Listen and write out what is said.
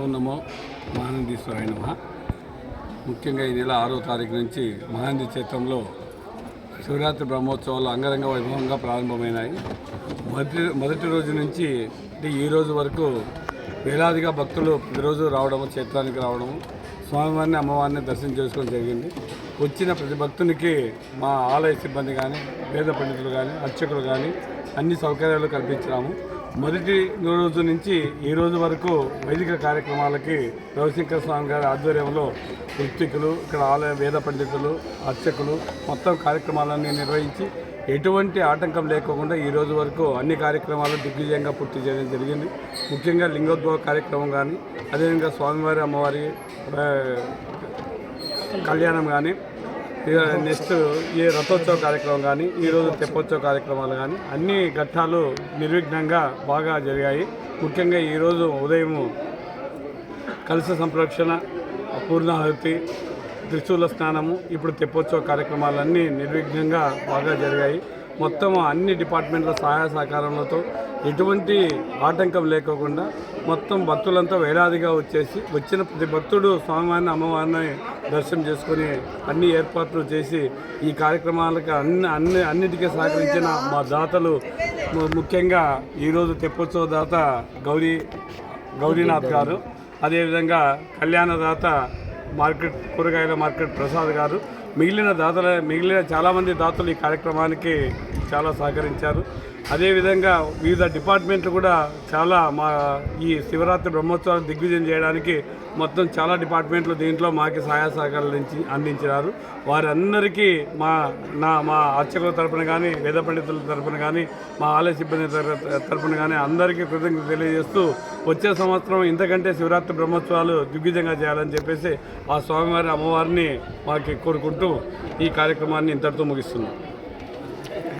ఓం నమో మహానందీశ్వరాయ నమ. ముఖ్యంగా ఈ నెల ఆరో తారీఖు నుంచి మహానంది క్షేత్రంలో శివరాత్రి బ్రహ్మోత్సవాలు అంగరంగ వైభవంగా ప్రారంభమైనాయి. మొదటి మొదటి రోజు నుంచి అంటే ఈ రోజు వరకు వేలాదిగా భక్తులు ప్రతిరోజు రావడము క్షేత్రానికి రావడము స్వామివారిని అమ్మవారిని దర్శనం చేసుకోవడం జరిగింది. వచ్చిన ప్రతి భక్తునికి మా ఆలయ సిబ్బంది కానీ వేద పండితులు కానీ అర్చకులు కానీ అన్ని సౌకర్యాలు కల్పించినాము మొదటి రోజు నుంచి ఈ రోజు వరకు వైదిక కార్యక్రమాలకి రవిశంకర స్వామి గారి ఆధ్వర్యంలో వృత్తికులు ఇక్కడ ఆలయ వేద పండితులు అర్చకులు మొత్తం కార్యక్రమాలన్నీ నిర్వహించి ఎటువంటి ఆటంకం లేకుండా ఈ రోజు వరకు అన్ని కార్యక్రమాలు దిగ్విజయంగా పూర్తి చేయడం జరిగింది. ముఖ్యంగా లింగోద్భవ కార్యక్రమం కానీ అదేవిధంగా స్వామివారి అమ్మవారి కళ్యాణం కానీ నెక్స్ట్ ఈ రథోత్సవ కార్యక్రమం కానీ ఈరోజు తెప్పోత్సవ కార్యక్రమాలు కానీ అన్ని ఘట్టాలు నిర్విఘ్నంగా బాగా జరిగాయి. ముఖ్యంగా ఈరోజు ఉదయం కలుష సంరక్షణ పూర్ణాహుతి త్రిశూల స్నానము ఇప్పుడు తెప్పోత్సవ కార్యక్రమాలన్నీ నిర్విఘ్నంగా బాగా జరిగాయి. మొత్తం అన్ని డిపార్ట్మెంట్ల సహాయ సహకారాలతో ఎటువంటి ఆటంకం లేకోకుండా మొత్తం భక్తులంతా వేలాదిగా వచ్చేసి వచ్చిన ప్రతి భక్తుడు స్వామివారిని అమ్మవారిని దర్శనం చేసుకొని అన్ని ఏర్పాట్లు చేసి ఈ కార్యక్రమాలకు అన్ని అన్ని అన్నిటికీ సహకరించిన మా దాతలు. ముఖ్యంగా ఈరోజు తెప్పోత్సవ దాత గౌరీ గౌరీనాథ్ గారు. అదేవిధంగా కళ్యాణదాత మార్కెట్ కూరగాయల మార్కెట్ ప్రసాద్ గారు. మిగిలిన దాతల మిగిలిన చాలామంది దాతలు ఈ కార్యక్రమానికి చాలా సహకరించారు. అదేవిధంగా వివిధ డిపార్ట్మెంట్లు కూడా చాలా మా ఈ శివరాత్రి బ్రహ్మోత్సవాలు దిగ్విజయం చేయడానికి మొత్తం చాలా డిపార్ట్మెంట్లు దీంట్లో మాకి సహాయ సహకారాలు అందించి అందించినారు. వారందరికీ మా నా మా అర్చకుల తరపున కానీ వేద పండితుల తరపున కానీ మా ఆలయ సిబ్బంది తర- తరపున కానీ అందరికీ కృతజ్ఞత తెలియజేస్తూ వచ్చే సంవత్సరం ఇంతకంటే శివరాత్రి బ్రహ్మోత్సవాలు దిగ్విజయంగా చేయాలని చెప్పేసి ఆ స్వామివారి అమ్మవారిని మాకి కోరుకుంటూ ఈ కార్యక్రమాన్ని ఇంతటితో ముగిస్తున్నాం.